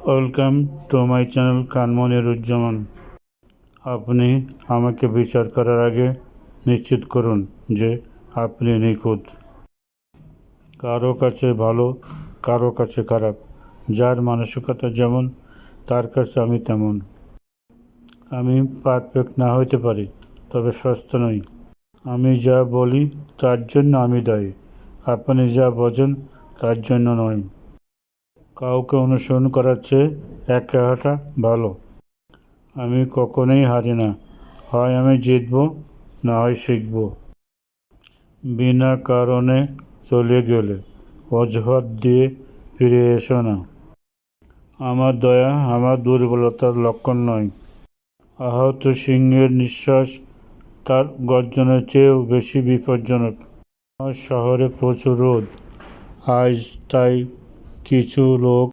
Welcome to my channel কানমনিরুজ্জামান আপনি আমাকে বিচার করার আগে নিশ্চিত করুন যে আপনি নিখুঁত। কারও কাছে ভালো, কারও কাছে খারাপ। যার মানসিকতা যেমন, তার কাছে আমি তেমন। আমি পারফেক্ট না হইতে পারি, তবে সস্তা নই। আমি যা বলি তার জন্য আমি দায়ী। আপনি যা বোঝেন তার জন্য নয়। কাউকে অনুসরণ করার চেয়ে একা হাঁটা ভালো। আমি কখনোই হারি না। হয় আমি জিতব, না হয় শিখব। বিনা কারণে চলে গেলে অজুহাত দিয়ে ফিরে এসো না। আমার দয়া আমার দুর্বলতার লক্ষণ নয়। আহত সিংহের নিঃশ্বাস তার গর্জনের চেয়েও বেশি বিপজ্জনক। আমার শহরে প্রচুর রোদ। আজ তাই কিছু লোক